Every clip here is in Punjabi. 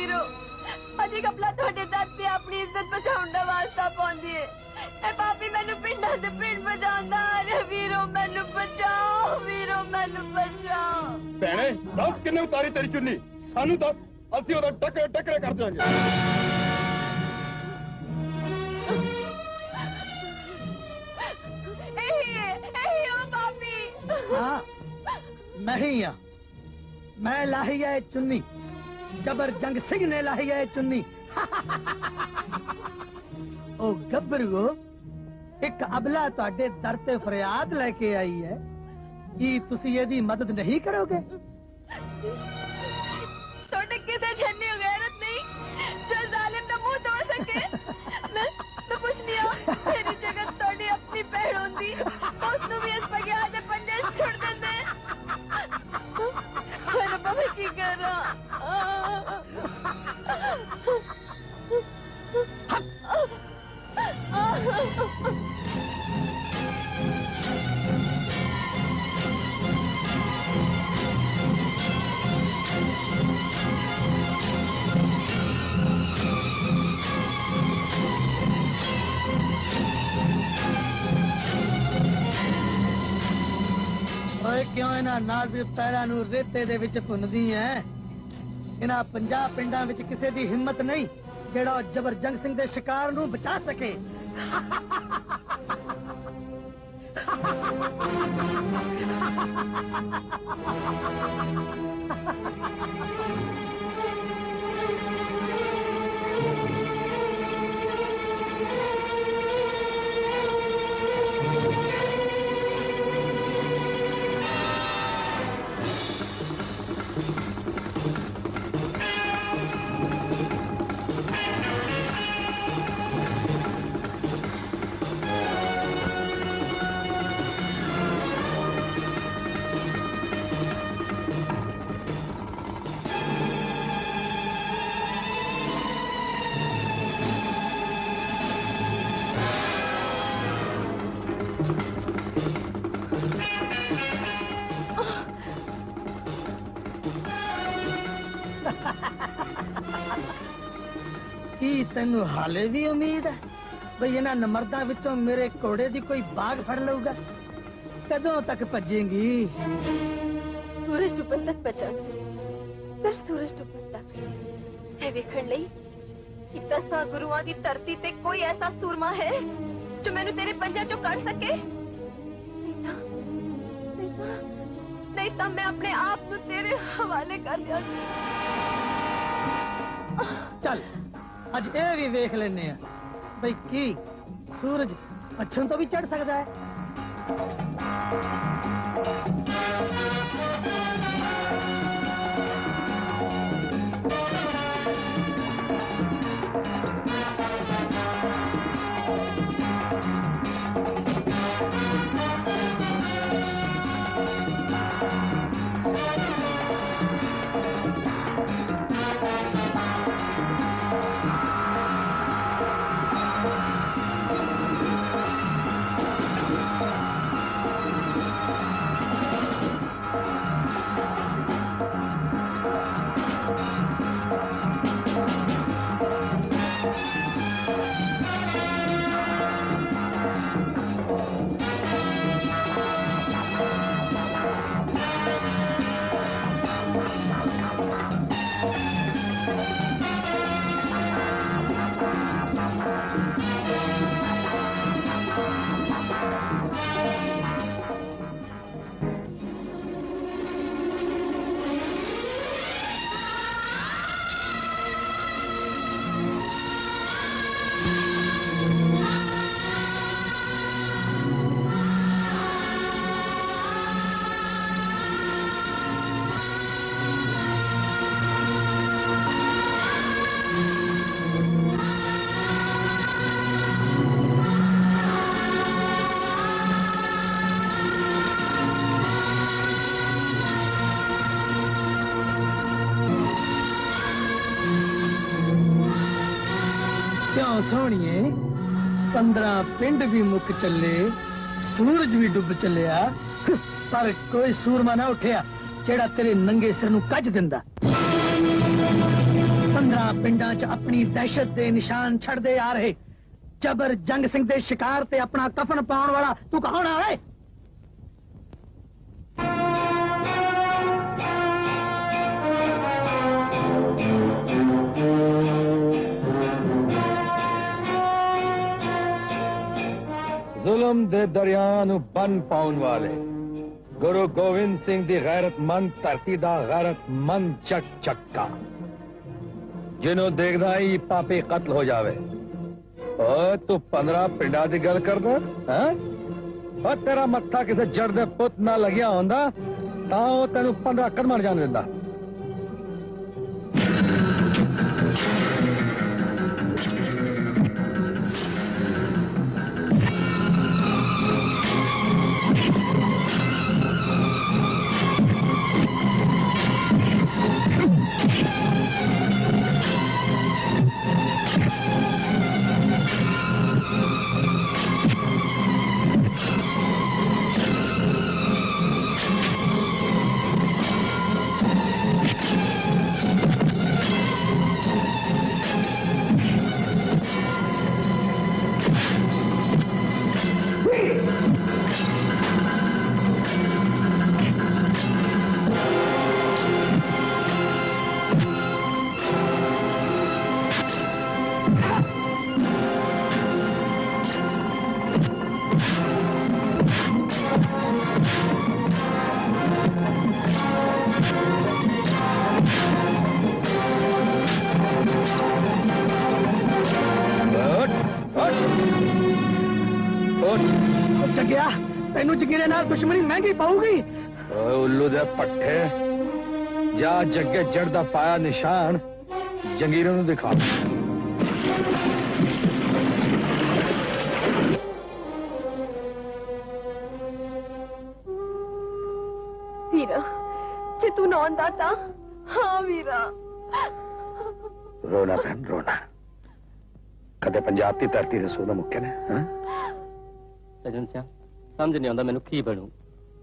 ਵੀਰੋ ਅਜੀ ਕਪਲਾ ਤੁਹਾਡੇ ਦਰ ਤੇ ਆਪਣੀ ਇੱਜ਼ਤ ਬਚਾਉਣ ਦਾ ਵਾਸਤਾ ਪਾਉਂਦੀ ਏ ਇਹ ਪਾਪੀ ਮੈਨੂੰ ਪਿੰਡਾਂ ਤੇ ਪਿੰਡ ਬਚਾਉਂਦਾ ਅਰੇ ਵੀਰੋ ਮੈਨੂੰ ਬਚਾਓ ਵੀਰੋ ਮੈਨੂੰ ਬਚਾਓ ਭੈਣੇ ਦੱਸ ਕਿੰਨੇ ਉਤਾਰੀ ਤੇਰੀ ਚੁੰਨੀ ਸਾਨੂੰ ਦੱਸ ਅਸੀਂ ਉਹਦਾ ਟੱਕਰੇ ਟੱਕਰੇ ਕਰ ਦਿਆਂਗੇ ਇਹੀ ਹੈ ਇਹੀ ਉਹ ਪਾਪੀ ਹਾਂ ਮੈਂ ਹੀ ਆ ਮੈਂ ਲਾਹੀ ਹੈ ਚੁੰਨੀ ਜਬਰ ਜੰਗ ਸਿੰਘ ਨੇ ਲਾਹੀ ਹੈ ਚੁੰਨੀ ਉਹ ਗੱਭਰੂ ਇੱਕ ਅਬਲਾ ਤੁਹਾਡੇ ਦਰ ਤੇ ਫਰਿਆਦ ਲੈ ਕੇ ਆਈ ਹੈ ਕੀ ਤੁਸੀਂ ਇਹਦੀ ਮਦਦ ਨਹੀਂ ਕਰੋਗੇ ਤੁਹਾਡੇ ਕਿਸੇ ਓਏ ਕਿਉਂ ਇਹਨਾਂ ਨਾਜ਼ੁਕ ਪੈਰਾਂ ਨੂੰ ਰੇਤੇ ਦੇ ਵਿੱਚ ਭੁੰਨਦੀ ਐ? ਇਹਨਾਂ 50 ਪਿੰਡਾਂ ਵਿੱਚ ਕਿਸੇ ਦੀ ਹਿੰਮਤ ਨਹੀਂ, ਜਿਹੜਾ ਉਹ ਜਬਰ ਜੰਗ ਸਿੰਘ ਦੇ ਸ਼ਿਕਾਰ ਨੂੰ ਬਚਾ ਸਕੇ। ਕੀ ਤੈਨੂੰ ਹਾਲੇ ਵੀ ਉਮੀਦ ਹੈ ਬਈ ਇਹਨਾਂ ਨਮਰਦਾਂ ਵਿੱਚੋਂ ਮੇਰੇ ਘੋੜੇ ਦੀ ਕੋਈ ਬਾਗ ਫੜ ਲਊਗਾ? ਕਦੋਂ ਤੱਕ ਭੱਜੇਂਗੀ? ਸੂਰਜ ਡੁੱਬਣ ਤੱਕ ਬਚਾ ਸਿਰਫ ਸੂਰਜ ਡੁੱਬਣ ਤੱਕ ਇਹ ਵੇਖਣ ਲਈ ਕਿ ਦਸਾਂ ਗੁਰੂਆਂ ਦੀ ਧਰਤੀ ਤੇ ਕੋਈ ਐਸਾ ਸੂਰਮਾ ਹੈ? ਜੋ ਮੈਨੂੰ ਤੇਰੇ ਪੰਜਾਂ ਚੋਂ ਕੱਢ ਸਕੇ। ਨਹੀਂ ਤਾਂ ਨਹੀਂ ਤਾਂ ਨਹੀਂ ਤਾਂ ਮੈਂ ਆਪਣੇ ਆਪ ਨੂੰ ਤੇਰੇ ਹਵਾਲੇ ਕਰ ਦਿਆਂਗੀ। ਚੱਲ, ਅੱਜ ਇਹ ਵੀ ਵੇਖ ਲੈਨੇ ਆ ਬਈ ਕੀ ਸੂਰਜ ਪੱਛਮ ਤੋਂ ਵੀ ਚੜ ਸਕਦਾ ਹੈ। ਸੋਹਣੀਏ। 15 ਪਿੰਡ ਵੀ ਮੁੱਕ ਚੱਲੇ, ਸੂਰਜ ਵੀ ਡੁੱਬ ਚੱਲਿਆ। ਪਰ ਕੋਈ ਸੂਰਮਾ ਨਾ ਉੱਠਿਆ, ਜਿਹੜਾ ਤੇਰੇ ਨੰਗੇ ਸਿਰ ਨੂੰ ਕੱਜ ਦਿੰਦਾ। 15 ਪਿੰਡਾਂ 'ਚ ਆਪਣੀ ਦਹਿਸ਼ਤ ਦੇ ਨਿਸ਼ਾਨ ਛੱਡਦੇ ਆ ਰਹੇ। ਜਬਰ ਜੰਗ ਸਿੰਘ ਦੇ ਸ਼ਿਕਾਰ ਤੇ ਆਪਣਾ ਕਫਨ ਪਾਉਣ ਵਾਲਾ ਤੂੰ ਕੌਣ ਆ, ਓਏ? ਜ਼ੁਲਮ ਦੇ ਦਰਿਆ ਨੂੰ ਬੰਨ ਪਾਉਣ ਵਾਲੇ। ਗੁਰੂ ਗੋਬਿੰਦ ਸਿੰਘ ਦੀ ਗੈਰਤਮੰਦ ਧਰਤੀ ਦਾ ਗੈਰਤਮੰਦ ਚੱਕ ਚੱਕਾ। ਜਿਹਨੂੰ ਦੇਖਦਾ ਹੀ ਪਾਪੀ ਕਤਲ ਹੋ ਜਾਵੇ। ਓ, ਤੂੰ 15 ਪਿੰਡਾਂ ਦੀ ਗੱਲ ਕਰਦਾ, ਹੈ? ਓ, ਤੇਰਾ ਮੱਥਾ ਕਿਸੇ ਜੜ ਦੇ ਪੁੱਤ ਨਾਲ ਲੱਗਿਆ ਹੁੰਦਾ, ਤਾਂ ਉਹ ਤੈਨੂੰ 15 ਕਦਮਾਂ ਜਾਣ ਦਿੰਦਾ। ਤੈਨੂੰ ਜਗੀਰੇ ਨਾਲ ਦੁਸ਼ਮਣੀ ਮਹਿੰਗੀ ਪਾਊਗੀ ਓਏ ਉੱਲੂ ਦੇ ਪੱਠੇ ਜਾ ਜੱਗੇ ਚੜਦਾ ਪਾਇਆ ਨਿਸ਼ਾਨ ਜੰਗੀਰਾਂ ਨੂੰ ਦਿਖਾ ਵੀਰਾ ਜੇ ਤੂੰ ਨਾ ਆਉਂਦਾ ਤਾਂ ਹਾਂ ਵੀਰਾ ਰੋਣਾ ਭੈਣ ਰੋਣਾ ਕਦੇ ਪੰਜਾਬ ਦੀ ਧਰਤੀ ਦੇ ਸੋਨਾ ਮੁੱਕੇ ਨੇ ਹਾਂ ਸਜਣ ਸਿਆ समझ नहीं आता मैं की बनू?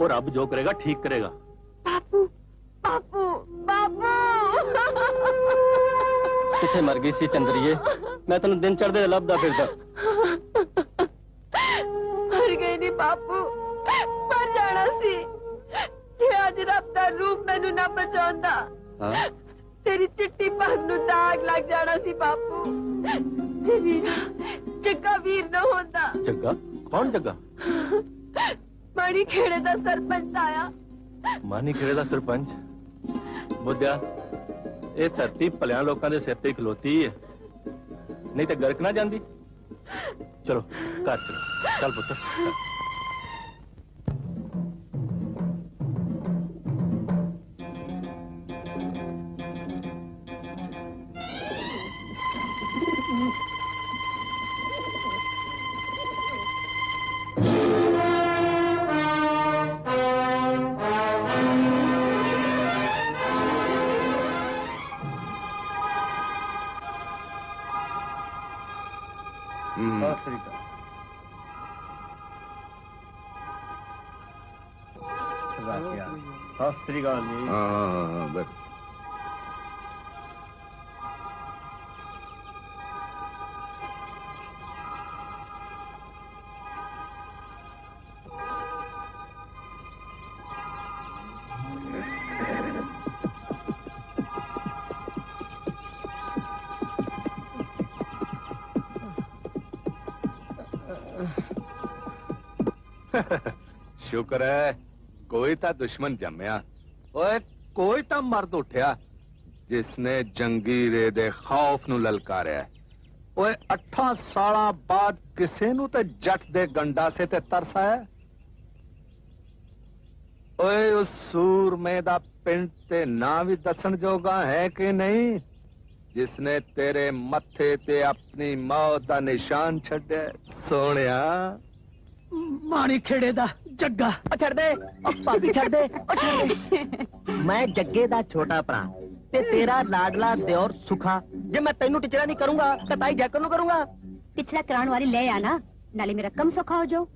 और रब जो करेगा ठीक करेगा। बापू मर गई सी चंद्रिए मैं तेन दिन चढ़ते लभदा फिर मर बापू मर जाना सी। रब रूप मेनू ना बचा हाँ? तेरी चिट्टी दाग लग जाना सी बापू। वीर ना कौन जग्गा ਮਾੜੀ ਖੇੜੇ ਦਾ ਸਰਪੰਚ ਆਇਆ। ਮਾਨੀ ਖੇੜੇ ਦਾ ਸਰਪੰਚ? ਬੁੱਧਿਆ ਇਹ ਧਰਤੀ ਭਲਿਆਂ ਲੋਕਾਂ ਦੇ ਸਿਰ ਤੇ ਹੀ ਖਲੋਤੀ ਹੈ। ਨਹੀਂ ਤਾਂ ਗਰਕ ਨਾ ਜਾਂਦੀ। ਚਲੋ, ਘਰ ਚਲੋ। ਚੱਲ ਪੁੱਤ, ਚੱਲ। ਸਤਿ ਸ੍ਰੀ ਅਕਾਲ। ਜੀ। ਹਾਂ ਹਾਂ ਹਾਂ ਬਸ ਸ਼ੁਕਰ ਹੈ, ਕੋਈ ਤਾਂ ਦੁਸ਼ਮਣ ਜੰਮਿਆ। ਓਏ, ਕੋਈ ਤਾਂ ਮਰਦ ਉੱਠਿਆ, ਜਿਸਨੇ ਜੰਗੀਰੇ ਦੇ ਖੌਫ ਨੂੰ ਲਲਕਾਰਿਆ। ਓਏ 8 ਸਾਲਾਂ ਬਾਅਦ ਕਿਸੇ ਨੂੰ ਤੇ ਜੱਟ ਦੇ ਗੰਡਾਸੇ ਤੇ ਤਰਸ ਆਇਆ? ਓਏ, ਉਸ ਸੂਰਮੇ ਦਾ ਪਿੰਡ ਤੇ ਨਾਂ ਵੀ ਦੱਸਣ ਜੋਗਾ ਹੈ ਕਿ ਨਹੀਂ? ਜਿਸਨੇ ਤੇਰੇ ਮੱਥੇ ਤੇ ਆਪਣੀ ਮੌਤ ਦਾ ਨਿਸ਼ਾਨ ਛੱਡਿਆ। ਸੋਹਣਿਆ। ਮਾਣੀ ਖੇੜੇ ਦਾ ਜੱਗਾ। ਉਹ ਛੱਡ ਦੇ ਉਹ ਭਾਬੀ ਛੱਡ ਦੇ ਉਹ ਛੱਡ ਦੇ। ਮੈਂ ਜੱਗੇ ਦਾ ਛੋਟਾ ਭਰਾ ਤੇ ਤੇਰਾ ਲਾਡਲਾ ਦਿਓਰ ਸੁਖਾ। ਜੇ ਮੈਂ ਤੈਨੂੰ ਟਿਚਰਾ ਨਹੀਂ ਕਰੂੰਗਾ ਤਾਂ ਤਾਈ ਜੈਕਰ ਨੂੰ ਕਰੂੰਗਾ। ਪਿਛਲਾ ਕਰਾਉਣ ਵਾਲੀ ਲੈ ਆਣਾ ਨਾਲੇ ਮੇਰਾ ਕੰਮ ਸੌਖਾ ਹੋ ਜਾਓ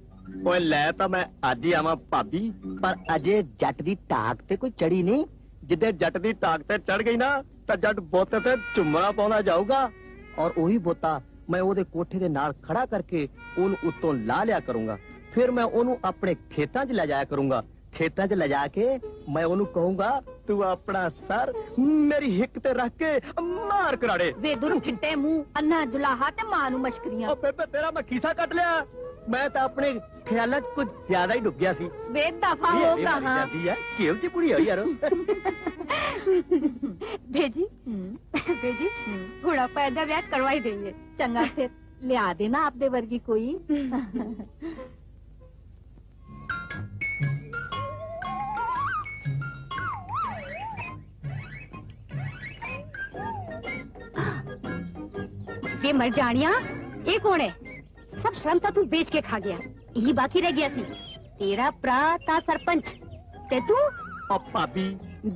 ਓਏ ਲੈ ਤਾਂ ਮੈਂ ਅੱਜ ਹੀ ਆਵਾਂ ਭਾਬੀ ਪਰ ਅਜੇ ਜੱਟ ਦੀ ਟਾਕ ਤੇ ਕੋਈ ਚੜੀ ਨਹੀਂ। ਜਿੱਦੇ ਜੱਟ ਦੀ ਟਾਕ ਤੇ ਚੜ ਗਈ ਨਾ ਤਾਂ ਜੱਟ ਬੋਤੇ ਤੇ ਚੁੰਮਣਾ ਪਾਉਂਦਾ ਜਾਊਗਾ। ਔਰ ਉਹੀ ਬੋਤਾ ਮੈਂ ਉਹਦੇ ਕੋਠੇ ਦੇ ਨਾਲ ਖੜਾ ਕਰਕੇ ਉਹਨੂੰ ਉੱਤੋਂ ਲਾ ਲਿਆ ਕਰੂੰਗਾ। ਫਿਰ ਮੈਂ ਉਹਨੂੰ ਆਪਣੇ ਖੇਤਾਂ 'ਚ ਲੈ ਜਾਇਆ ਕਰੂੰਗਾ। ਖੇਤਾਂ 'ਚ ਲੈ ਜਾ ਕੇ ਮੈਂ ਉਹਨੂੰ ਕਹੂੰਗਾ ਤੂੰ ਆਪਣਾ ਸਰ ਮੇਰੀ ਹਿੱਕ ਤੇ ਰੱਖ ਕੇ ਮਾਰ ਕਰਾੜੇ। ਵੇ ਦੁਰ ਫਿੱਟੇ ਮੂੰਹ ਅੰਨਾ ਜੁਲਾਹਾ ਤੇ ਮਾਂ ਨੂੰ ਮਸ਼ਕਰੀਆਂ। ਉਹ ਬੇਬੇ ਤੇਰਾ ਮੈਂ ਖੀਸਾ ਕੱਟ ਲਿਆ। ਮੈਂ ਤਾਂ ਆਪਣੇ ਖਿਆਲਾਂ 'ਚ ਕੁਝ ਜ਼ਿਆਦਾ ਹੀ ਡੁੱਬ ਗਿਆ ਸੀ ਵੇ ਦਫਾ ਇਹ ਹੋ ਇਹ ਮਾਰੀ ਕਹਾਂ ਜਾਂਦੀ ਹੈ ਕਿਉਂ ਜੀ ਕੁੜੀ ਹੋਈ ਯਾਰ भेजी भेजी ਹੁਣ ਆਪਾਂ ਇਹਦਾ ਵਿਆਹ ਕਰਵਾ ਹੀ ਦੇਂਗੇ ਚੰਗਾ ਫਿਰ ਲਿਆ ਦੇਣਾ ਆਪਦੇ ਵਰਗੀ ਕੋਈ ਵੇ ਮਰ ਜਾਣਿਆ ਇਹ ਕੌਣ ਹੈ सब श्रम तो तू बेच के खा गया। यही बाकी रह गया सी। तेरा प्रा था सरपंच। ते तू? पापी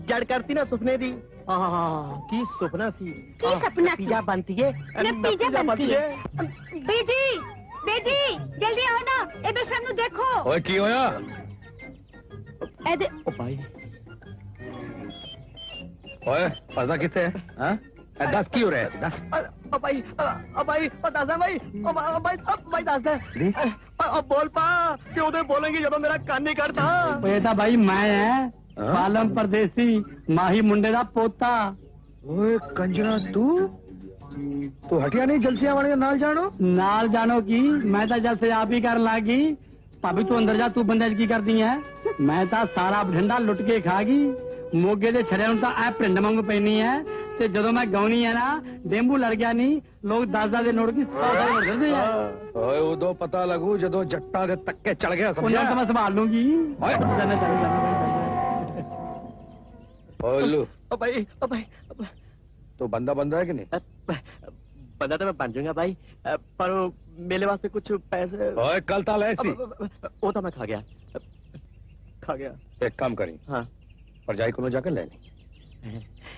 जड़ करती ना सुपने दी। की सपना सी। की सपना सी? बनती है। नतीजा बनती है। बेजी बेजी जल्दी आओ ना। ए बेशर्म नु देखो। ओए की होया? ए दे ओ भाई। ओए पता किथे है? हाँ? ए दस की हो रहा है? 10 अबाई अबाई दादा भाई। अबाई अबाई दादा अब बोल पा कि उधर बोलेंगे? जब तो मेरा कान नहीं करता भाई मैं है हाँ? पालम परदेसी माही मुंडे का पोता। ओए तू? तो हटिया नहीं जलसिया वाले नाल जानो नाल जानो की मैं तो जलसे आप ही कर लागी। भाभी तू अंदर जा तू बंदेज की कर दी है? मैं तो सारा बठिंडा लुट के खागी। मोगे के छड़े तो ऐ प्रिंड मंग पैनी है। ਕੇ ਖਾ ਗਈ ਮੋਗੇ ਦੇ ਛੜਿਆਂ ਨੂੰ ਤਾਂ ਐ ਪਿੰਡ ਵਾਂਗੂ ਪੈਣੀ ਐ ਤੇ ਜਦੋਂ ਮੈਂ ਗਾਉਣੀ ਐ ਨਾ ਡੇਂਬੂ ਲੜ ਗਿਆ ਨਹੀਂ ਲੋਕ 10 ਦੇ ਨੋਟ ਦੀ 100 ਦਾ ਨੋਟ ਦਿੰਦੇ ਆ ਓਏ ਉਦੋਂ ਪਤਾ ਲੱਗੂ ਜਦੋਂ ਜੱਟਾਂ ਦੇ ਤੱਕੇ ਚੜ ਗਿਆ ਉਹਨਾਂ ਨੂੰ ਤਾਂ ਸਮਝਿਆ ਮੈਂ ਸੰਭਾਲ ਲੂੰਗੀ ਓਏ। ਜਾਨਾ ਜਾਨਾ ਜਾਨਾ ਓਏ ਲੂ ਉਹ ਭਾਈ ਉਹ ਭਾਈ ਤੂੰ ਬੰਦਾ ਬੰਦਾ ਹੈ ਕਿ ਨਹੀਂ ਬੰਦਾ ਤਾਂ ਮੈਂ ਬਣ ਜਾਊਂਗਾ ਭਾਈ ਅ, ਪਰ ਉਹ ਮੇਰੇ ਵਾਸਤੇ ਕੁਝ ਪੈਸੇ ਓਏ ਕੱਲ ਤਾਂ ਲੈ ਸੀ ਉਹ ਤਾਂ ਮੈਂ ਖਾ ਗਿਆ ਖਾ ਗਿਆ ਇੱਕ ਕੰਮ ਕਰੀ ਹਾਂ ਭਰਜਾਈ ਕੋਲੋਂ ਜਾ ਕੇ ਲੈ ਲਈ